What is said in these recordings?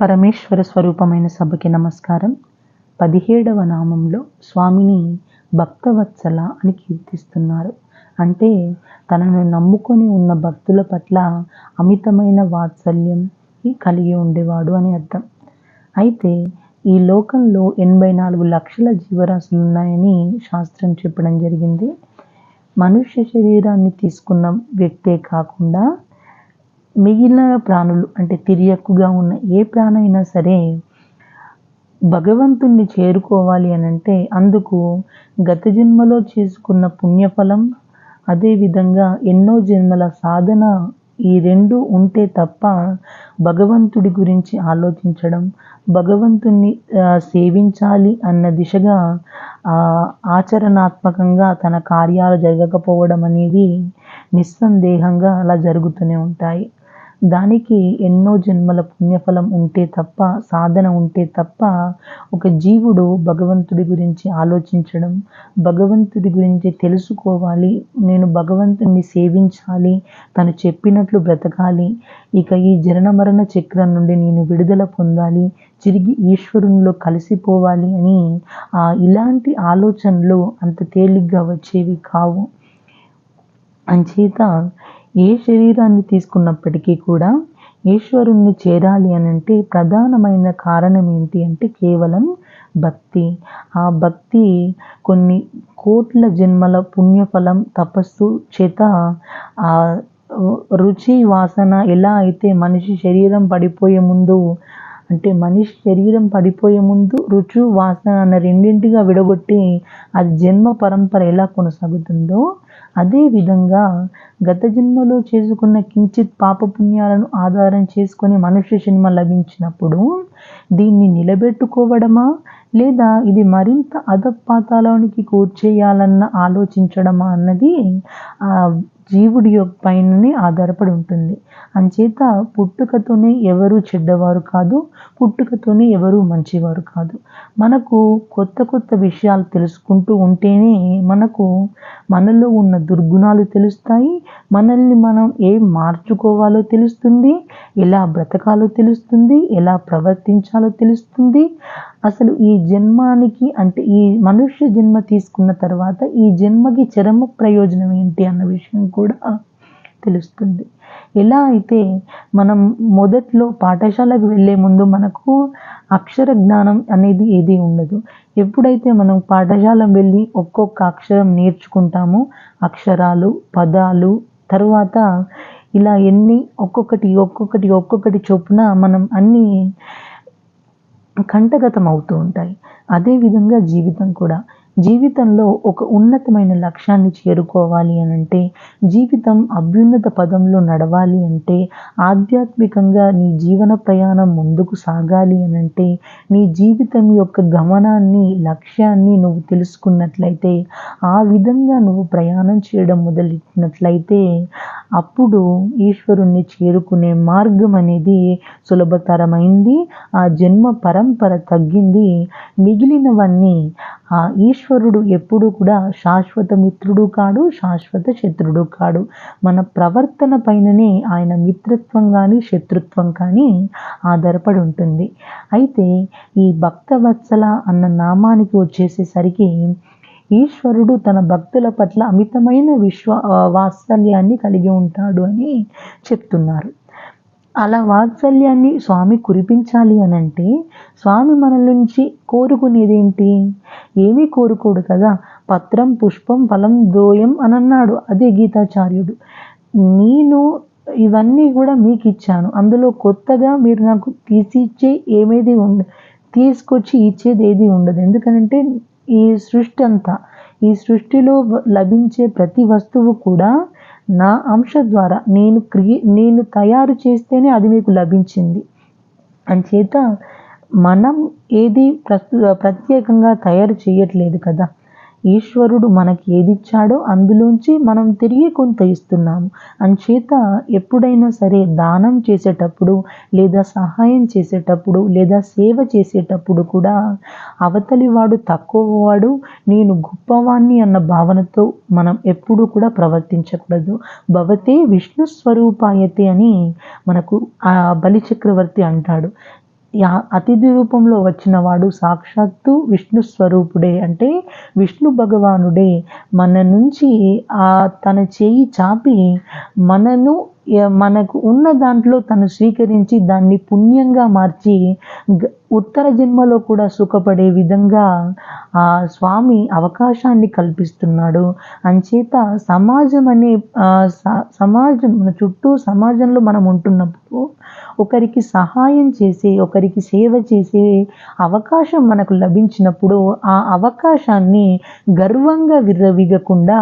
పరమేశ్వర స్వరూపమైన సభకి నమస్కారం. పదిహేడవ నామంలో స్వామిని భక్తవత్సల అని కీర్తిస్తున్నారు. అంటే తనను నమ్ముకొని ఉన్న భక్తుల పట్ల అమితమైన వాత్సల్యం కలిగి ఉండేవాడు అని అర్థం. అయితే ఈ లోకంలో ఎనభై నాలుగు లక్షల జీవరాశులు ఉన్నాయని శాస్త్రం చెప్పడం జరిగింది. మనుష్య శరీరాన్ని తీసుకున్న వ్యక్తే కాకుండా మిగిలిన ప్రాణులు అంటే తిరియక్కుగా ఉన్న ఏ ప్రాణమైనా సరే భగవంతుణ్ణి చేరుకోవాలి అని అంటే అందుకు గత జన్మలో చేసుకున్న పుణ్యఫలం అదేవిధంగా ఎన్నో జన్మల సాధన ఈ రెండు ఉంటే తప్ప భగవంతుడి గురించి ఆలోచించడం భగవంతుణ్ణి సేవించాలి అన్న దిశగా ఆచరణాత్మకంగా తన కార్యాలు జరగకపోవడం అనేది నిస్సందేహంగా అలా జరుగుతూనే ఉంటాయి. దానికి ఎన్నో జన్మల పుణ్యఫలం ఉంటే తప్ప సాధన ఉంటే తప్ప ఒక జీవుడు భగవంతుడి గురించి ఆలోచించడం భగవంతుడి గురించి తెలుసుకోవాలి నేను భగవంతుడిని సేవించాలి తను చెప్పినట్లు బ్రతకాలి ఇక ఈ జనన మరణ చక్రం నుండి నేను విడుదల పొందాలి తిరిగి ఈశ్వరునిలో కలిసిపోవాలి అని ఇలాంటి ఆలోచనలు అంత తేలిగ్గా వచ్చేవి కావు. అంచేత ఏ శరీరాన్ని తీసుకున్నప్పటికీ కూడా ఈశ్వరుణ్ణి చేరాలి అని అంటే ప్రధానమైన కారణం ఏంటి అంటే కేవలం భక్తి. ఆ భక్తి కొన్ని కోట్ల జన్మల పుణ్యఫలం తపస్సు చేత ఆ రుచి వాసన ఎలా అయితే మనిషి శరీరం పడిపోయే ముందు అంటే మనిషి శరీరం పడిపోయే ముందు రుచు వాసన అన్న రెండింటిగా విడగొట్టి అది జన్మ పరంపర ఎలా కొనసాగుతుందో అదేవిధంగా గత జన్మలో చేసుకున్న కించిత్ పాపపుణ్యాలను ఆధారం చేసుకొని మనుష్య జన్మ లభించినప్పుడు దీన్ని నిలబెట్టుకోవడమా? లేదా ఇది మరింత అధపాతాలోనికి కూర్చేయాలన్న ఆలోచించడమా? అన్నది జీవుడి యొక్క పైననే ఆధారపడి ఉంటుంది. అంచేత పుట్టుకతోనే ఎవరు చెడ్డవారు కాదు పుట్టుకతోనే ఎవరు మంచివారు కాదు. మనకు కొత్త కొత్త విషయాలు తెలుసుకుంటూ ఉంటేనే మనకు మనలో ఉన్న దుర్గుణాలు తెలుస్తాయి. మనల్ని మనం ఏం మార్చుకోవాలో తెలుస్తుంది ఎలా బ్రతకాలో తెలుస్తుంది ఎలా ప్రవర్తించాలో తెలుస్తుంది. అసలు ఈ జన్మానికి అంటే ఈ మనుష్య జన్మ తీసుకున్న తర్వాత ఈ జన్మకి చరమ ప్రయోజనం ఏంటి అన్న విషయం కూడా తెలుస్తుంది. ఎలా అయితే మనం మొదట్లో పాఠశాలకు వెళ్ళే ముందు మనకు అక్షర జ్ఞానం అనేది ఏది ఉండదు. ఎప్పుడైతే మనం పాఠశాల వెళ్ళి ఒక్కొక్క అక్షరం నేర్చుకుంటామో అక్షరాలు పదాలు తర్వాత ఇలా ఎన్ని ఒక్కొక్కటి ఒక్కొక్కటి ఒక్కొక్కటి చొప్పున మనం అన్నీ కంటగతం అవుతూ ఉంటాయి అదేవిధంగా జీవితం కూడా. జీవితంలో ఒక ఉన్నతమైన లక్ష్యాన్ని చేరుకోవాలి అని అంటే జీవితం అభ్యున్నత పదంలో నడవాలి అంటే ఆధ్యాత్మికంగా నీ జీవన ప్రయాణం ముందుకు సాగాలి అని అంటే నీ జీవితం యొక్క గమనాన్ని లక్ష్యాన్ని నువ్వు తెలుసుకున్నట్లయితే ఆ విధంగా నువ్వు ప్రయాణం చేయడం మొదలెట్టినట్లయితే అప్పుడు ఈశ్వరుణ్ణి చేరుకునే మార్గం అనేది సులభతరమైంది ఆ జన్మ పరంపర తగ్గింది మిగిలినవన్నీ ఆ ఈశ్వరుడు ఎప్పుడు కూడా శాశ్వత మిత్రుడు కాడు శాశ్వత శత్రుడు కాడు. మన ప్రవర్తన పైననే ఆయన మిత్రత్వం కానీ శత్రుత్వం కానీ ఆధారపడి ఉంటుంది. అయితే ఈ భక్తవత్సల అన్న నామానికి వచ్చేసేసరికి ఈశ్వరుడు తన భక్తుల పట్ల అమితమైన విశ్వ వాత్సల్యాన్ని కలిగి ఉంటాడు అని చెప్తున్నారు. అలా వాత్సల్యాన్ని స్వామి కురిపించాలి అని అంటే స్వామి మన నుంచి కోరుకునేది ఏంటి ఏమీ కోరుకోడు కదా. పత్రం పుష్పం ఫలం దోయం అని అన్నాడు అదే గీతాచార్యుడు. నేను ఇవన్నీ కూడా మీకు ఇచ్చాను అందులో కొత్తగా మీరు నాకు తీసి ఇచ్చే ఏమేది ఉండ తీసుకొచ్చి ఇచ్చేది ఏది ఉండదు. ఎందుకంటే ఈ సృష్టి అంతా ఈ సృష్టిలో లభించే ప్రతి వస్తువు కూడా నా అంశ ద్వారా నేను క్రియ నేను తయారు చేస్తేనే అది మీకు లభించింది. అంచేత మనం ఏది ప్రస్తు ప్రత్యేకంగా తయారు చేయట్లేదు కదా. ఈశ్వరుడు మనకి ఏది ఇచ్చాడో అందులోంచి మనం తిరిగి కొంత ఇస్తున్నాము. అంచేత ఎప్పుడైనా సరే దానం చేసేటప్పుడు లేదా సహాయం చేసేటప్పుడు లేదా సేవ చేసేటప్పుడు కూడా అవతలి వాడు తక్కువ వాడు నేను గొప్పవాణ్ణి అన్న భావనతో మనం ఎప్పుడూ కూడా ప్రవర్తించకూడదు. భవతే విష్ణు స్వరూపాయతే అని మనకు ఆ బలిచక్రవర్తి అంటాడు. అతిథి రూపంలో వచ్చిన వాడు సాక్షాత్తు విష్ణు స్వరూపుడే. అంటే విష్ణు భగవానుడే. మన నుంచి ఆ తన చేయి చాపి మనను మనకు ఉన్న దాంట్లో తను స్వీకరించి దాన్ని పుణ్యంగా మార్చి ఉత్తర జన్మలో కూడా సుఖపడే విధంగా ఆ స్వామి అవకాశాన్ని కల్పిస్తున్నాడు. అంచేత సమాజం అనే స- సమాజం మన చుట్టూ సమాజంలో మనం ఉంటున్నప్పుడు ఒకరికి సహాయం చేసే ఒకరికి సేవ చేసే అవకాశం మనకు లభించినప్పుడు ఆ అవకాశాన్ని గర్వంగా విర్రవిగకుండా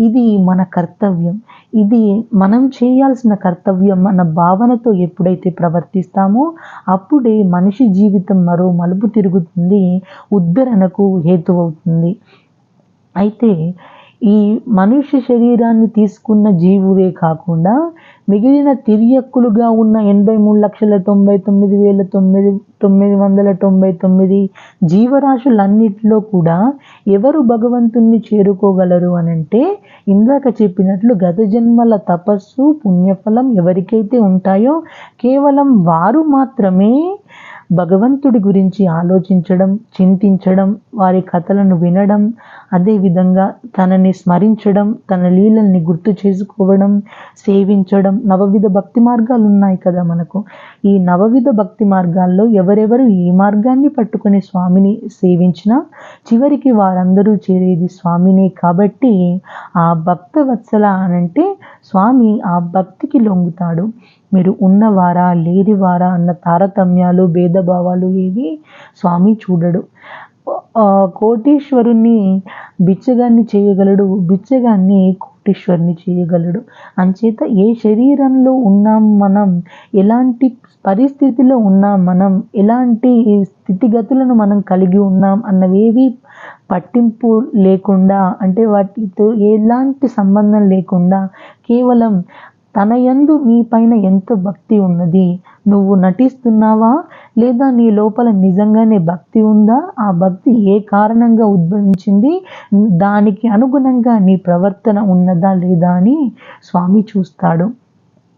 ఇది మన కర్తవ్యం. ఇది మనం చేయాల్సిన కర్తవ్యం అన్న భావనతో ఎప్పుడైతే ప్రవర్తిస్తామో అప్పుడే మనిషి జీవితం మరో మలుపు తిరుగుతుంది ఉద్ధరణకు హేతువవుతుంది. అయితే ఈ మనుష్య శరీరాన్ని తీసుకున్న జీవుడే కాకుండా మిగిలిన తిరియక్కులుగా ఉన్న ఎనభై మూడు లక్షల తొంభై తొమ్మిది వేల తొమ్మిది తొమ్మిది వందల తొంభై తొమ్మిది జీవరాశులన్నిటిలో కూడా ఎవరు భగవంతుణ్ణి చేరుకోగలరు అని అంటే ఇందాక చెప్పినట్లు గత జన్మల తపస్సు పుణ్యఫలం ఎవరికైతే ఉంటాయో కేవలం వారు మాత్రమే భగవంతుడి గురించి ఆలోచించడం చింతించడం వారి కథలను వినడం అదేవిధంగా తనని స్మరించడం తన లీలల్ని గుర్తు చేసుకోవడం సేవించడం నవవిధ భక్తి మార్గాలు ఉన్నాయి కదా మనకు. ఈ నవవిధ భక్తి మార్గాల్లో ఎవరెవరు ఏ మార్గాన్ని పట్టుకుని స్వామిని సేవించినా చివరికి వారందరూ చేరేది స్వామినే కాబట్టి ఆ భక్త వత్సల అనంటే స్వామి ఆ భక్తికి లొంగుతాడు. మీరు ఉన్నవారా లేనివారా అన్న తారతమ్యాలు భేదభావాలు ఏవి స్వామి చూడడు. కోటీశ్వరుణ్ణి బిచ్చగాన్ని చేయగలడు బిచ్చగాన్ని కోటీశ్వరుని చేయగలడు. అంచేత ఏ శరీరంలో ఉన్నాం మనం ఎలాంటి పరిస్థితిలో ఉన్నాం మనం ఎలాంటి స్థితిగతులను మనం కలిగి ఉన్నాం అన్నవేవి పట్టింపు లేకుండా అంటే వాటితో ఎలాంటి సంబంధం లేకుండా కేవలం తన యందు నీ పైన ఎంత భక్తి ఉన్నది? నువ్వు నటిస్తున్నావా? లేదా నీ లోపల నిజంగానే భక్తి ఉందా? ఆ భక్తి ఏ కారణంగా ఉద్భవించింది? దానికి అనుగుణంగా నీ ప్రవర్తన ఉన్నదా లేదా అని స్వామి చూస్తాడు.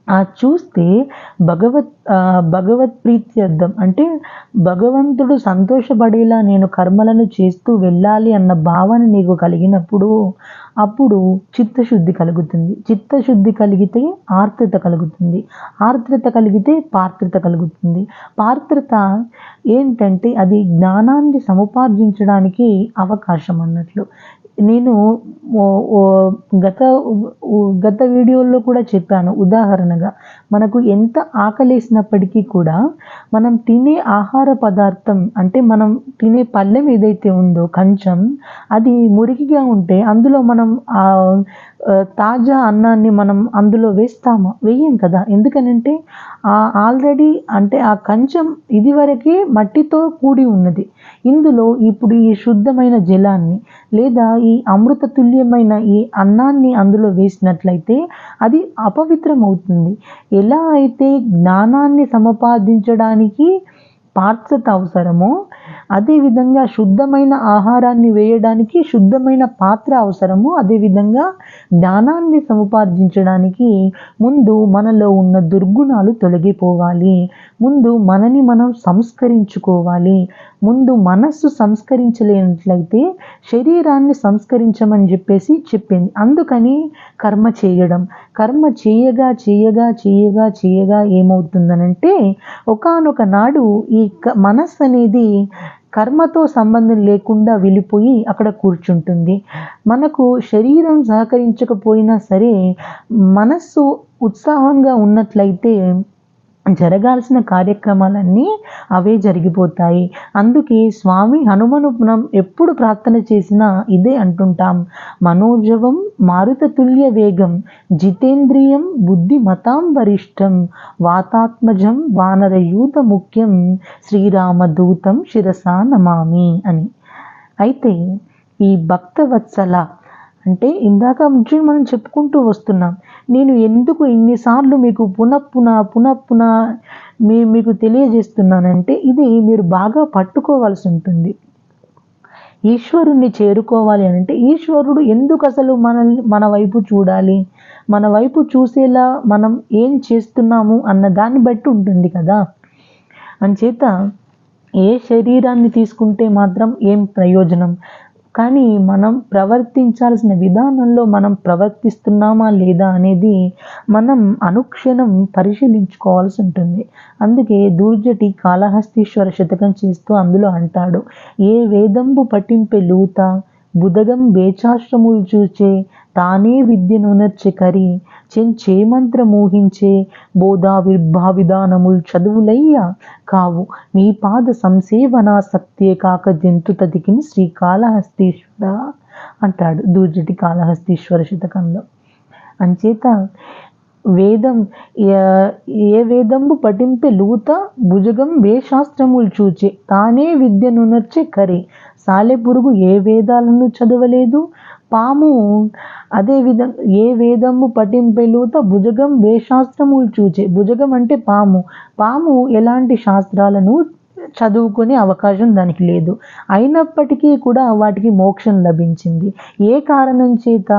ఆ చూస్తే భగవత్ భగవత్ భగవత్ ప్రీత్యర్థం అంటే భగవంతుడు సంతోషపడేలా నేను కర్మలను చేస్తూ వెళ్ళాలి అన్న భావన నీకు కలిగినప్పుడు అప్పుడు చిత్తశుద్ధి కలుగుతుంది. చిత్తశుద్ధి కలిగితే ఆర్ద్రత కలుగుతుంది. ఆర్ద్రత కలిగితే పాత్రత కలుగుతుంది. పాత్రత ఏంటంటే అది జ్ఞానాన్ని సముపార్జించడానికి అవకాశం అన్నట్లు. నేను ఓ- గత గత వీడియోల్లో కూడా చెప్పాను. ఉదాహరణగా మనకు ఎంత ఆకలేసినప్పటికీ కూడా మనం తినే ఆహార పదార్థం అంటే మనం తినే పళ్ళెం ఏదైతే ఉందో కంచం అది మురికిగా ఉంటే అందులో మనం తాజా అన్నాన్ని మనం అందులో వేస్తామా వేయం కదా? ఎందుకనంటే ఆ ఆల్రెడీ అంటే ఆ కంచం ఇదివరకే మట్టితో కూడి ఉన్నది. ఇందులో ఇప్పుడు ఈ శుద్ధమైన జలాన్ని లేదా ఈ అమృత తుల్యమైన ఈ అన్నాన్ని అందులో వేసినట్లయితే అది అపవిత్రం అవుతుంది ఎలా అయితే జ్ఞానాన్ని సముపార్జించడానికి పాత్రత అవసరమో అదేవిధంగా శుద్ధమైన ఆహారాన్ని వేయడానికి శుద్ధమైన పాత్ర అవసరము అదేవిధంగా జ్ఞానాన్ని సముపార్జించడానికి ముందు మనలో ఉన్న దుర్గుణాలు తొలగిపోవాలి. ముందు మనని మనం సంస్కరించుకోవాలి. ముందు మనస్సు సంస్కరించలేనట్లయితే శరీరాన్ని సంస్కరించమని చెప్పేసి చెప్పింది. అందుకని కర్మ చేయడం. కర్మ చేయగా చేయగా చేయగా చేయగా ఏమవుతుందనంటే ఒకనొక నాడు ఈ క- మనస్సు అనేది కర్మతో సంబంధం లేకుండా వెళ్ళిపోయి అక్కడ కూర్చుంటుంది. మనకు శరీరం సహకరించకపోయినా సరే మనస్సు ఉత్సాహంగా ఉన్నట్లయితే జరగాల్సిన కార్యక్రమాలన్నీ అవే జరిగిపోతాయి. అందుకే స్వామి హనుమను మనం ఎప్పుడు ప్రార్థన చేసినా ఇదే అంటుంటాం. మనోజవం మారుతతుల్య వేగం జితేంద్రియం బుద్ధిమతాం వరిష్టం వాతాత్మజం వానరయూత ముఖ్యం శ్రీరామదూతం శిరసా నమామి అని. అయితే ఈ భక్తవత్సల అంటే ఇందాక నుంచి మనం చెప్పుకుంటూ వస్తున్నాం నేను ఎందుకు ఇన్నిసార్లు మీకు పునఃపున పునఃపున మీ మీకు తెలియజేస్తున్నానంటే ఇది మీరు బాగా పట్టుకోవాల్సి ఉంటుంది. ఈశ్వరుణ్ణి చేరుకోవాలి అని అంటే ఈశ్వరుడు ఎందుకు అసలు మనల్ని మన వైపు చూడాలి? మన వైపు చూసేలా మనం ఏం చేస్తున్నాము అన్న దాన్ని బట్టి ఉంటుంది కదా. అంచేత ఏ శరీరాన్ని తీసుకుంటే మాత్రం ఏం ప్రయోజనం? కానీ మనం ప్రవర్తించాల్సిన విధానంలో మనం ప్రవర్తిస్తున్నామా లేదా అనేది మనం అనుక్షణం పరిశీలించుకోవాల్సి ఉంటుంది. అందుకే దూర్జటి కాళహస్తీశ్వర శతకం చేస్తూ అందులో అంటాడు ఏ వేదంబు పట్టింపే లూత బుధగం బేచాశ్రములు చూచే తానే విద్యనునర్చి కరి చెంచేమంత్ర మోహించే బోధావిర్భావిధానములు చదువులయ్య కావు. మీ పాద సంసేవనాసక్తే కాక జంతు తదికిని శ్రీకాళహస్తీశ్వర అంటాడు దూర్జటి కాళహస్తీశ్వర శతకంలో. అంచేత వేదం ఏ- ఏ వేదంబు పఠింపే లూత భుజగం వేశాస్త్రములు చూచే తానే విద్యనునర్చే కరే. సాలెపురుగు ఏ వేదాలను చదవలేదు పాము అదే విధంగా ఏ వేదము పఠింపెలుత భుజగం వేశాస్త్రములు చూచే భుజగం అంటే పాము. పాము ఎలాంటి శాస్త్రాలను చదువుకునే అవకాశం దానికి లేదు. అయినప్పటికీ కూడా వాటికి మోక్షం లభించింది. ఏ కారణం చేత?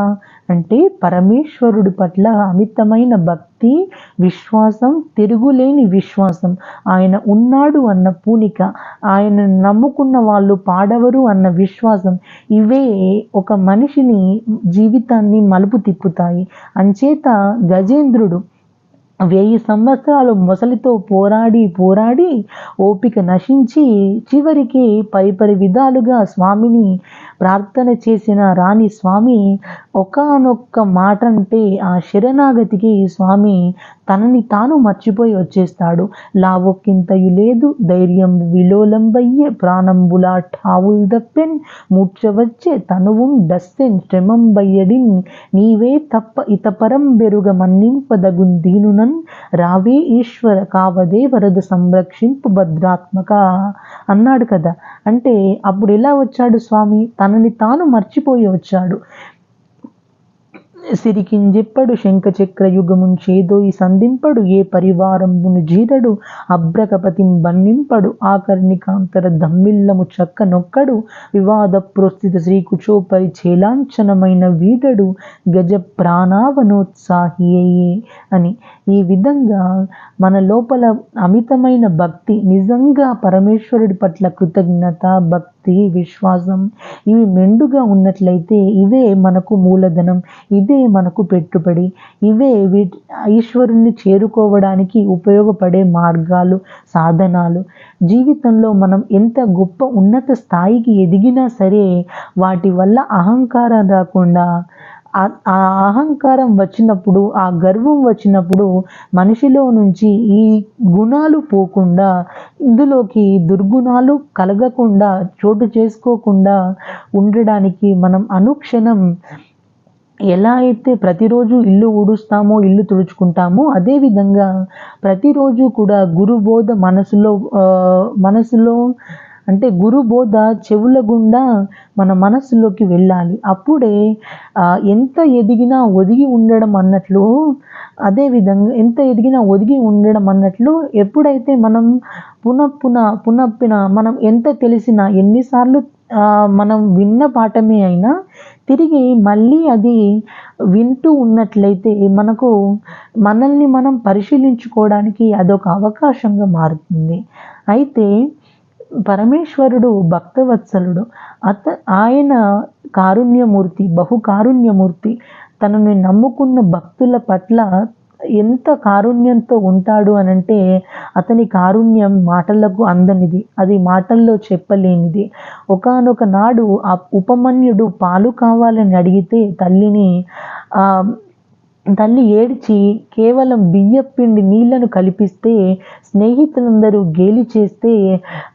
అంటే పరమేశ్వరుడి పట్ల అమితమైన భక్తి విశ్వాసం తిరుగులేని విశ్వాసం. ఆయన ఉన్నాడు అన్న పూనిక ఆయన నమ్ముకున్న వాళ్ళు పాడవరు అన్న విశ్వాసం. ఇవే ఒక మనిషిని జీవితాన్ని మలుపు తిప్పుతాయి. అంచేత గజేంద్రుడు వెయ్యి సంవత్సరాలు మొసలితో పోరాడి పోరాడి ఓపిక నశించి చివరికి పరిపరి విధాలుగా స్వామిని ప్రార్థన చేసిన రాణి స్వామి ఒకానొక్క మాట అంటే ఆ శరణాగతికి స్వామి తనని తాను మర్చిపోయి వచ్చేస్తాడు. లావొక్కింతయు లేదు ధైర్యం విలోలంబయ్యే ప్రాణంబులా ఠావుల్ దప్పెన్ మూర్చవచ్చే తనువుం డస్సెన్ శ్రమంబయ్యడిన్ నీవే తప్ప ఇతపరం బెరుగ మన్నింపదగున్ దీనునన్ రావే ఈశ్వర కావదే వరద సంరక్షింపు భద్రాత్మక. అన్నాడు కదా అంటే అప్పుడు ఎలా వచ్చాడు స్వామి? తనని తాను మర్చిపోయి వచ్చాడు. సిరికింజెప్పడు శంఖచక్ర యుగమున్ చేదోయి సంధింపడు ఏ పరివారంబును జీరడు? అభ్రకపతిం బన్నింపడు ఆకర్ణికాంతర దమ్మిల్లము చక్క నొక్కడు వివాద ప్రోస్థిత శ్రీకుచోపరి చేలాంఛనమైన వీడడు గజ ప్రాణావనోత్సాహి అయ్యే అని ఈ విధంగా మన లోపల అమితమైన భక్తి నిజంగా పరమేశ్వరుడి పట్ల కృతజ్ఞత భక్తి విశ్వాసం ఇవి మెండుగా ఉన్నట్లయితే ఇవే మనకు మూలధనం ఇదే మనకు పెట్టుబడి ఇవే వీటి ఈశ్వరుణ్ణి చేరుకోవడానికి ఉపయోగపడే మార్గాలు సాధనాలు. జీవితంలో మనం ఎంత గొప్ప ఉన్నత స్థాయికి ఎదిగినా సరే వాటి వల్ల అహంకారం రాకుండా ఆ- అహంకారం వచ్చినప్పుడు ఆ గర్వం వచ్చినప్పుడు మనిషిలో నుంచి ఈ గుణాలు పోకుండా ఇందులోకి దుర్గుణాలు కలగకుండా చోటు చేసుకోకుండా ఉండడానికి మనం అనుక్షణం ఎలా అయితే ప్రతిరోజు ఇల్లు ఊడుస్తామో ఇల్లు తుడుచుకుంటామో అదేవిధంగా ప్రతిరోజు కూడా గురుబోధ మనసులో మనసులో అంటే గురు బోధ చెవుల గుండా మన మనసులోకి వెళ్ళాలి. అప్పుడే ఎంత ఎదిగినా ఒదిగి ఉండడం అన్నట్లు అదేవిధంగా ఎంత ఎదిగినా ఒదిగి ఉండడం అన్నట్లు ఎప్పుడైతే మనం పునఃపున పునః పునఃపిన మనం ఎంత తెలిసినా ఎన్నిసార్లు మనం విన్న పాఠమే అయినా తిరిగి మళ్ళీ అది వింటూ ఉన్నట్లయితే మనకు మనల్ని మనం పరిశీలించుకోవడానికి అదొక అవకాశంగా మారుతుంది. అయితే పరమేశ్వరుడు భక్తవత్సలుడు. అత ఆయన కారుణ్యమూర్తి బహు కారుణ్యమూర్తి తనని నమ్ముకున్న భక్తుల పట్ల ఎంత కారుణ్యంతో ఉంటాడు అనంటే అతని కారుణ్యం మాటలకు అందనిది. అది మాటల్లో చెప్పలేనిది. ఒకనొక నాడు ఆ ఉపమన్యుడు పాలు కావాలని అడిగితే తల్లిని తల్లి ఏడ్చి కేవలం బియ్యపిండి నీళ్ళను కలిపిస్తే స్నేహితులందరూ గేలి చేస్తే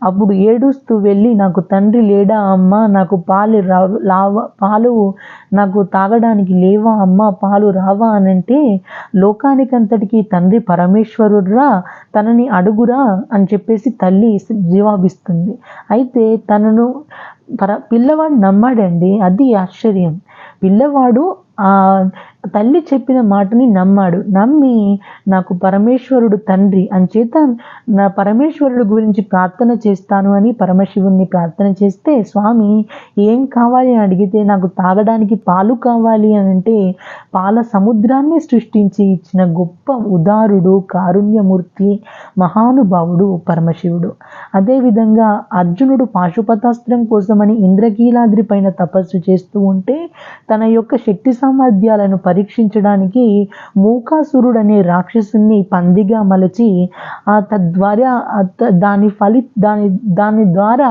అప్పుడు ఏడుస్తూ వెళ్ళి నాకు తండ్రి లేడా అమ్మ? నాకు పాలు రా లావా పాలు నాకు తాగడానికి లేవా అమ్మ? పాలు రావా? అనంటే లోకానికంతటికి తండ్రి పరమేశ్వరుడురా తనని అడుగురా అని చెప్పేసి తల్లి జవాబిస్తుంది. అయితే తనను పర పిల్లవాడు నమ్మాడండి అది ఆశ్చర్యం. పిల్లవాడు ఆ తల్లి చెప్పిన మాటని నమ్మాడు. నమ్మి నాకు పరమేశ్వరుడు తండ్రి అంచేత నా పరమేశ్వరుడు గురించి ప్రార్థన చేస్తాను అని పరమశివుణ్ణి ప్రార్థన చేస్తే స్వామి ఏం కావాలి? అని అడిగితే నాకు తాగడానికి పాలు కావాలి అని అంటే పాల సముద్రాన్ని సృష్టించి ఇచ్చిన గొప్ప ఉదారుడు కారుణ్యమూర్తి మహానుభావుడు పరమశివుడు. అదేవిధంగా అర్జునుడు పాశుపతాస్త్రం కోసమని ఇంద్రకీలాద్రి పైన తపస్సు చేస్తూ ఉంటే తన యొక్క శక్తి సామర్థ్యాలను పరీక్షించడానికి మూకాసురుడు అనే రాక్షసుని పందిగా మలచి ఆ తద్వారా దాని ఫలి దాని దాని ద్వారా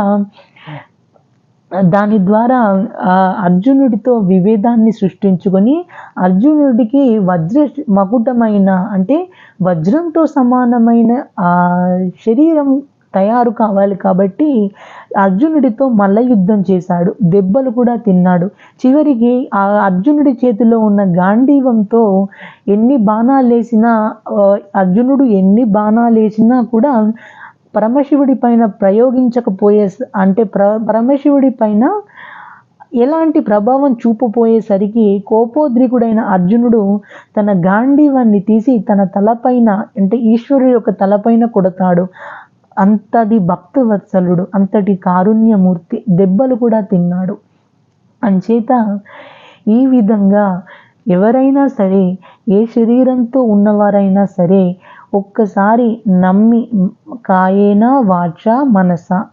దాని ద్వారా ఆ, అర్జునుడితో విభేదాన్ని సృష్టించుకొని అర్జునుడికి వజ్ర మకుటమైన అంటే వజ్రంతో సమానమైన ఆ శరీరం తయారు కావాలి కాబట్టి అర్జునుడితో మల్ల యుద్ధం చేశాడు. దెబ్బలు కూడా తిన్నాడు. చివరికి ఆ అర్జునుడి చేతిలో ఉన్న గాంధీవంతో ఎన్ని బాణాలు వేసినా అర్జునుడు ఎన్ని బాణాలు వేసినా కూడా పరమశివుడి పైన ప్రయోగించకపోయే అంటే ప్ర పరమశివుడి పైన ఎలాంటి ప్రభావం చూపపోయేసరికి కోపోద్రికుడైన అర్జునుడు తన గాంధీవాన్ని తీసి తన తలపైన అంటే ఈశ్వరుడి యొక్క తలపైన కొడతాడు. అంతటి భక్తవత్సలుడు అంతటి కారుణ్యమూర్తి దెబ్బలు కూడా తిన్నాడు. అంచేత ఈ విధంగా ఎవరైనా సరే ఏ శరీరంతో ఉన్నవారైనా సరే ఒక్కసారి నమ్మి కాయేనా వాచ మనస?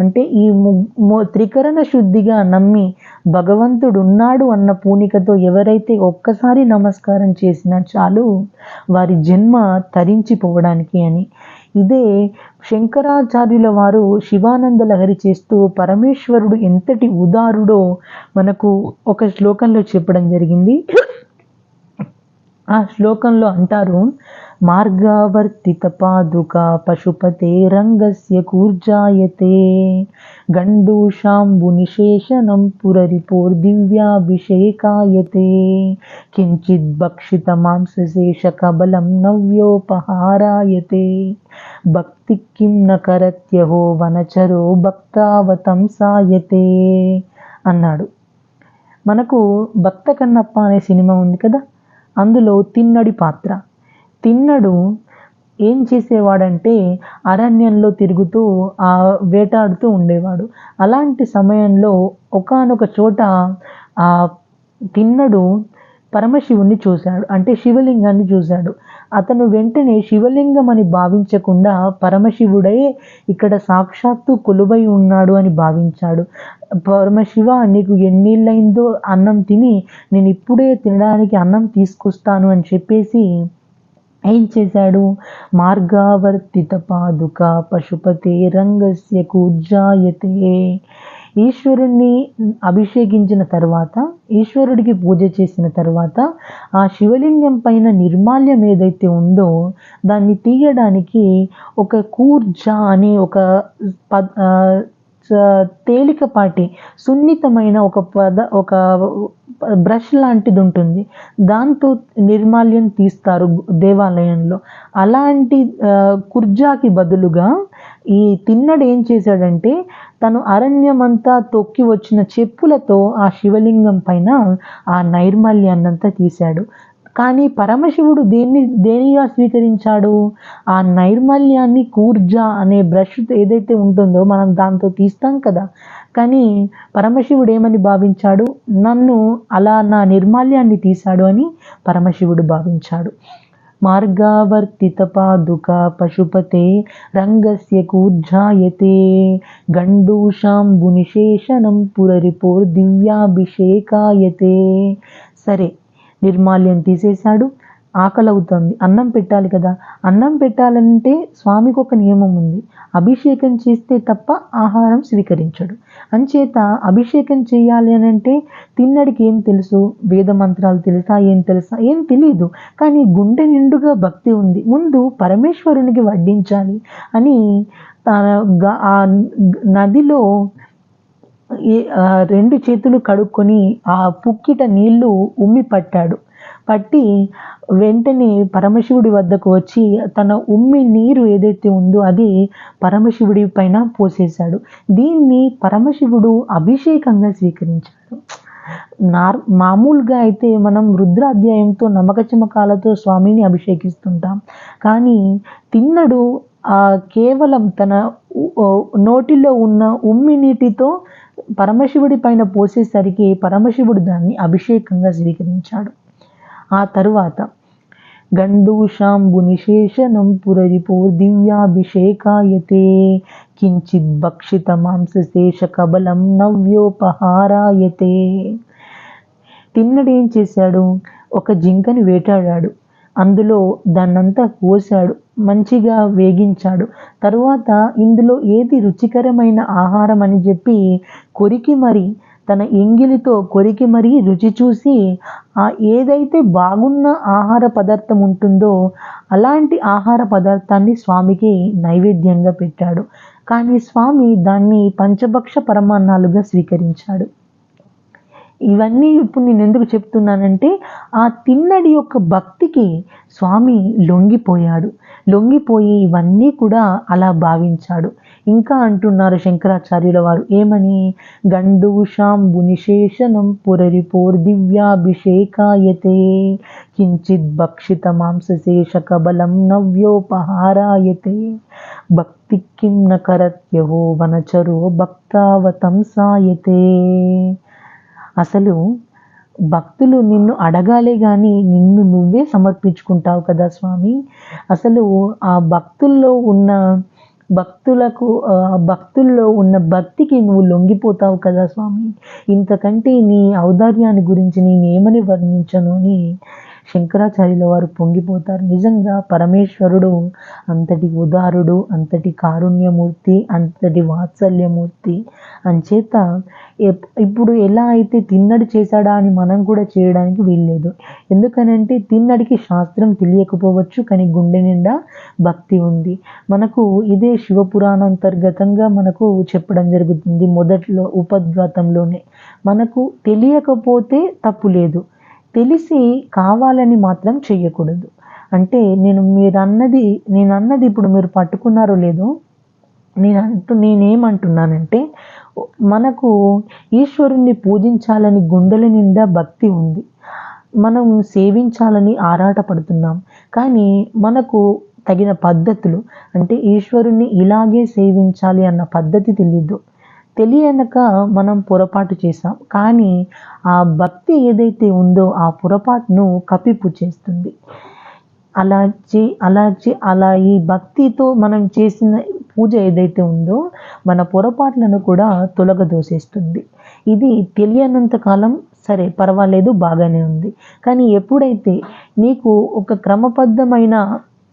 అంటే ఈ ము- త్రికరణ శుద్ధిగా నమ్మి భగవంతుడు ఉన్నాడు అన్న పూనికతో ఎవరైతే ఒక్కసారి నమస్కారం చేసినా చాలు వారి జన్మ తరించిపోవడానికి అని. ఇదే శంకరాచార్యుల వారు శివానంద లహరి చేస్తూ పరమేశ్వరుడు ఎంతటి ఉదారుడో మనకు ఒక శ్లోకంలో చెప్పడం జరిగింది. ఆ శ్లోకంలో అంటారు మార్గావర్తిత పాదుక పశుపతే రంగస్య కూర్జాయతే గండూషాంబు నిశేషనం పురరిపోర్దివ్యాభిషేకాయతే కించిద్ భక్షిత మాంసశేష కబలం నవ్యోపహారాయతే భక్తి కిం నకరత్యహో వనచరో భక్తావతం సాయతే అన్నాడు. మనకు భక్త కన్నప్ప అనే సినిమా ఉంది కదా? అందులో తిన్నడి పాత్ర. తిన్నడు ఏం చేసేవాడంటే అరణ్యంలో తిరుగుతూ ఆ వేటాడుతూ ఉండేవాడు. అలాంటి సమయంలో ఒకానొక చోట ఆ తిన్నడు పరమశివుణ్ణి చూశాడు. అంటే శివలింగాన్ని చూశాడు. అతను వెంటనే శివలింగం అని భావించకుండా పరమశివుడే ఇక్కడ సాక్షాత్తు కొలువై ఉన్నాడు అని భావించాడు. పరమశివ నీకు ఎన్నిళ్ళైందో అన్నం తిని నేను ఇప్పుడే తినడానికి అన్నం తీసుకొస్తాను అని చెప్పేసి ఏం చేశాడు? మార్గావర్తిత పాదుక పశుపతే రంగస్య కూర్జాయతే ఈశ్వరుణ్ణి అభిషేకించిన తర్వాత ఈశ్వరుడికి పూజ చేసిన తర్వాత ఆ శివలింగం పైన నిర్మాల్యం ఏదైతే ఉందో దాన్ని తీయడానికి ఒక కూర్జ అనే ఒక పద్ తేలికపాటి సున్నితమైన ఒక పద ఒక బ్రష్ లాంటిది ఉంటుంది దాంతో నిర్మాల్యం తీస్తారు దేవాలయంలో. అలాంటి కుర్జాకి బదులుగా ఈ తిన్నడు ఏం చేశాడంటే తను అరణ్యమంతా తొక్కి వచ్చిన చెప్పులతో ఆ శివలింగం పైన ఆ నైర్మల్యాన్నంతా తీశాడు. కానీ పరమశివుడు దేన్ని దేనిగా స్వీకరించాడు? ఆ నైర్మల్యాన్ని కూర్జ అనే బ్రష్ ఏదైతే ఉంటుందో మనం దాంతో తీస్తాం కదా. కానీ పరమశివుడు ఏమని భావించాడు? నన్ను అలా నా నిర్మాల్యాన్ని తీశాడు అని పరమశివుడు భావించాడు. మార్గావర్తిత పాదుక పశుపతే రంగస్య కూర్జాయతే. గండూషాంబు నిశేషనం పురరిపోర్ దివ్యాభిషేకాయతే. సరే నిర్మాల్యం తీసేశాడు. ఆకలి అవుతుంది అన్నం పెట్టాలి కదా. అన్నం పెట్టాలంటే స్వామికి ఒక నియమం ఉంది. అభిషేకం చేస్తే తప్ప ఆహారం స్వీకరించడు. అంచేత అభిషేకం చేయాలి అని అంటే తిన్నడికి ఏం తెలుసు? వేద మంత్రాలు తెలుసా? ఏం తెలుసా? ఏం తెలియదు కానీ గుండె నిండుగా భక్తి ఉంది. ముందు పరమేశ్వరునికి వడ్డించాలి అని తన ఆ నదిలో రెండు చేతులు కడుక్కొని ఆ పుక్కిట నీళ్ళు ఉమ్మి పట్టాడు. పట్టి వెంటనే పరమశివుడి వద్దకు వచ్చి తన ఉమ్మి నీరు ఏదైతే ఉందో అది పరమశివుడి పైన పోసేశాడు. దీన్ని పరమశివుడు అభిషేకంగా స్వీకరించాడు. నార్ మామూలుగా అయితే మనం రుద్రాధ్యాయంతో నమ్మక చమకాలతో స్వామిని అభిషేకిస్తుంటాం. కానీ తిన్నడు ఆ కేవలం తన నోటిలో ఉన్న ఉమ్మి నీటితో పరమశివుడి పైన పోసేసరికి పరమశివుడు దాన్ని అభిషేకంగా స్వీకరించాడు. ఆ తరువాత గండూషాంబు నిశేషనం పురరిపో దివ్యాభిషేకాయతే. కించిత్ భక్షిత మాంసశేష కబలం నవ్యోపహారాయతే. తిన్నడు ఏం చేశాడు? ఒక జింకని వేటాడాడు. అందులో దాన్నంతా కోసాడు మంచిగా వేగించాడు. తరువాత ఇందులో ఏది రుచికరమైన ఆహారం అని చెప్పి కొరికి మరి తన ఎంగిలితో కొరికి మరీ రుచి చూసి ఆ ఏదైతే బాగున్న ఆహార పదార్థం ఉంటుందో అలాంటి ఆహార పదార్థాన్ని స్వామికి నైవేద్యంగా పెట్టాడు. కానీ స్వామి దాన్ని పంచభక్ష పరమాన్నాలుగా స్వీకరించాడు. ఇవన్నీ ఇప్పుడు నేను ఎందుకు చెప్తున్నానంటే ఆ తిన్నడి యొక్క భక్తికి స్వామి లొంగిపోయాడు. లొంగిపోయి ఇవన్నీ కూడా అలా భావించాడు. ఇంకా అంటున్నారు శంకరాచార్యుల వారు ఏమని? గండూషాంబు నిశేషనం పురరిపోర్ దివ్యాభిషేకాయతే. కించిత్ భక్షిత మాంసశేష కబలం నవ్యోపహారాయతే. భక్తి కిం న వనచరో భక్తావతం సాయతే. అసలు భక్తులు నిన్ను అడగాలే కానీ నిన్ను నువ్వే సమర్పించుకుంటావు కదా స్వామి? అసలు ఆ భక్తుల్లో ఉన్న భక్తులకు భక్తుల్లో ఉన్న భక్తికి నువ్వు లొంగిపోతావు కదా స్వామి? ఇంతకంటే నీ ఔదార్యాన్ని గురించి నేనేమని వర్ణించను అని శంకరాచార్యుల వారు పొంగిపోతారు. నిజంగా పరమేశ్వరుడు అంతటి ఉదారుడు అంతటి కారుణ్యమూర్తి అంతటి వాత్సల్యమూర్తి. అంచేత ఇప్పుడు ఎలా అయితే తిన్నడి చేశాడా అని మనం కూడా చేయడానికి వీల్లేదు. ఎందుకనంటే తిన్నడికి శాస్త్రం తెలియకపోవచ్చు కానీ గుండె నిండా భక్తి ఉంది. మనకు ఇదే శివపురాణాంతర్గతంగా మనకు చెప్పడం జరుగుతుంది మొదట్లో ఉపద్ఘాతంలోనే మనకు తెలియకపోతే తప్పు లేదు. తెలిసి కావాలని మాత్రం చెయ్యకూడదు. అంటే నేను మీరు అన్నది నేను అన్నది ఇప్పుడు మీరు పట్టుకున్నారో లేదో నేను అంటూ నేనేమంటున్నానంటే మనకు ఈశ్వరుణ్ణి పూజించాలని గుండెల నిండా భక్తి ఉంది. మనం సేవించాలని ఆరాటపడుతున్నాం. కానీ మనకు తగిన పద్ధతులు అంటే ఈశ్వరుణ్ణి ఇలాగే సేవించాలి అన్న పద్ధతి తెలియదు తెలియనక మనం పొరపాటు చేసాం కానీ ఆ భక్తి ఏదైతే ఉందో ఆ పొరపాటును కప్పిపు చేస్తుంది. అలా చే అలా చే అలా ఈ భక్తితో మనం చేసిన పూజ ఏదైతే ఉందో మన పొరపాట్లను కూడా తొలగదోసేస్తుంది. ఇది తెలియనంత కాలం సరే పర్వాలేదు బాగానే ఉంది. కానీ ఎప్పుడైతే నీకు ఒక క్రమబద్ధమైన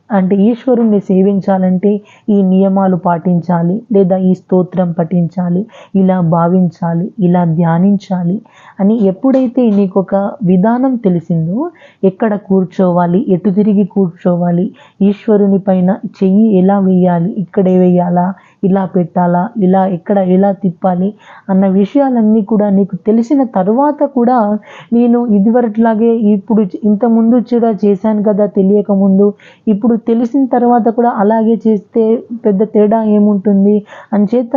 అంటే ఈశ్వరుణ్ణి సేవించాలంటే ఈ నియమాలు పాటించాలి లేదా ఈ స్తోత్రం పఠించాలి ఇలా భావించాలి ఇలా ధ్యానించాలి అని ఎప్పుడైతే నీకు ఒక విధానం తెలిసిందో ఎక్కడ కూర్చోవాలి ఎటు తిరిగి కూర్చోవాలి ఈశ్వరుని పైన చెయ్యి ఎలా వేయాలి ఇక్కడే వేయాలా ఇలా పెట్టాలా ఇలా ఎక్కడ ఎలా తిప్పాలి అన్న విషయాలన్నీ కూడా నీకు తెలిసిన తర్వాత కూడా నేను ఇదివరట్లాగే ఇప్పుడు ఇంత ముందు కూడా చేశాను కదా తెలియక ముందు ఇప్పుడు తెలిసిన తర్వాత కూడా అలాగే చేస్తే పెద్ద తేడా ఏముంటుంది అంచేత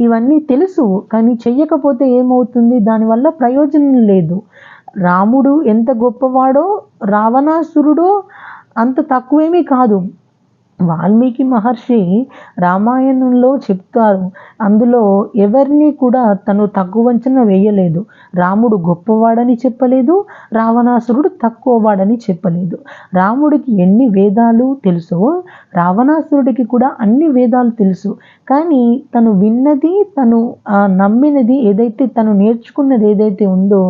ఇవన్నీ తెలుసు కానీ చెయ్యకపోతే ఏమవుతుంది? దానివల్ల ప్రయోజనం లేదు. రాముడు ఎంత గొప్పవాడో రావణాసురుడో అంత తక్కువేమీ కాదు. వాల్మీకి మహర్షి రామాయణంలో చెప్తారు. అందులో ఎవరిని కూడా తను తక్కువ అంచనా వేయలేదు. రాముడు గొప్పవాడని చెప్పలేదు రావణాసురుడు తక్కువవాడని చెప్పలేదు. రాముడికి ఎన్ని వేదాలు తెలుసో రావణాసురుడికి కూడా అన్ని వేదాలు తెలుసు. కానీ తను విన్నది తను నమ్మినది ఏదైతే తను నేర్చుకున్నది ఏదైతే ఉందో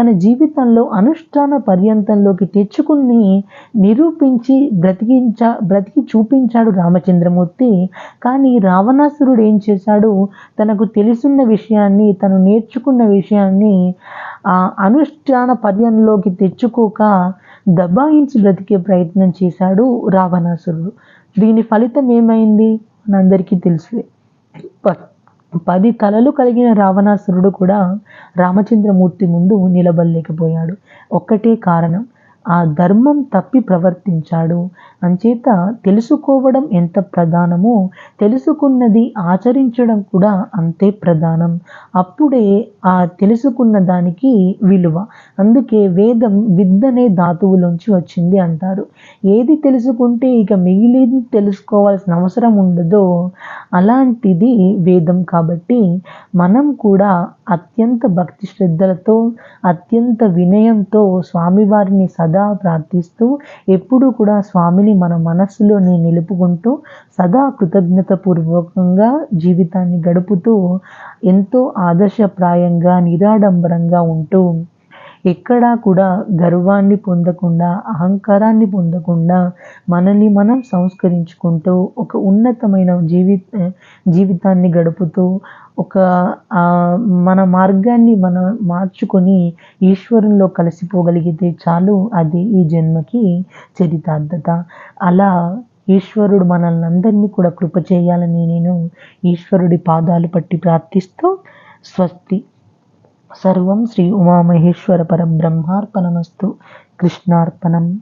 తన జీవితంలో అనుష్ఠాన పర్యంతంలోకి తెచ్చుకుని నిరూపించి బ్రతికించ బ్రతికి చూపించాడు రామచంద్రమూర్తి. కానీ రావణాసురుడు ఏం చేశాడు? తనకు తెలుసున్న విషయాన్ని తను నేర్చుకున్న విషయాన్ని ఆ అనుష్ఠాన పర్యంలోకి తెచ్చుకోక దబాయించి బ్రతికే ప్రయత్నం చేశాడు రావణాసురుడు. దీని ఫలితం ఏమైంది? మనందరికీ తెలుసు ప- పది తలలు కలిగిన రావణాసురుడు కూడా రామచంద్రమూర్తి ముందు నిలబడలేకపోయాడు. ఒక్కటే కారణం ఆ ధర్మం తప్పి ప్రవర్తించాడు. అంచేత తెలుసుకోవడం ఎంత ప్రధానమో తెలుసుకున్నది ఆచరించడం కూడా అంతే ప్రధానం. అప్పుడే ఆ తెలుసుకున్న దానికి విలువ. అందుకే వేదం విద్దనే ధాతువులోంచి వచ్చింది అంటారు. ఏది తెలుసుకుంటే ఇక మిగిలింది తెలుసుకోవాల్సిన అవసరం ఉండదో అలాంటిది వేదం కాబట్టి మనం కూడా అత్యంత భక్తి శ్రద్ధలతో అత్యంత వినయంతో స్వామివారిని సదా ప్రార్థిస్తూ ఎప్పుడూ కూడా దేవుని మన మనస్సులోనే నిలుపుకుంటూ సదా కృతజ్ఞతపూర్వకంగా జీవితాన్ని గడుపుతూ ఎంతో ఆదర్శప్రాయంగా నిరాడంబరంగా ఉంటూ ఎక్కడా కూడా గర్వాన్ని పొందకుండా అహంకారాన్ని పొందకుండా మనల్ని మనం సంస్కరించుకుంటూ ఒక ఉన్నతమైన జీవి జీవితాన్ని గడుపుతూ ఒక మన మార్గాన్ని మనం మార్చుకొని ఈశ్వరుల్లో కలిసిపోగలిగితే చాలు. అది ఈ జన్మకి చరితార్థత. అలా ఈశ్వరుడు మనల్ని అందరినీ కూడా కృప చేయాలని నేను ఈశ్వరుడి పాదాలు పట్టి ప్రార్థిస్తూ స్వస్తి. సర్వం శ్రీ ఉమామహేశ్వర పరబ్రహ్మార్పణమస్తు. కృష్ణార్పణం.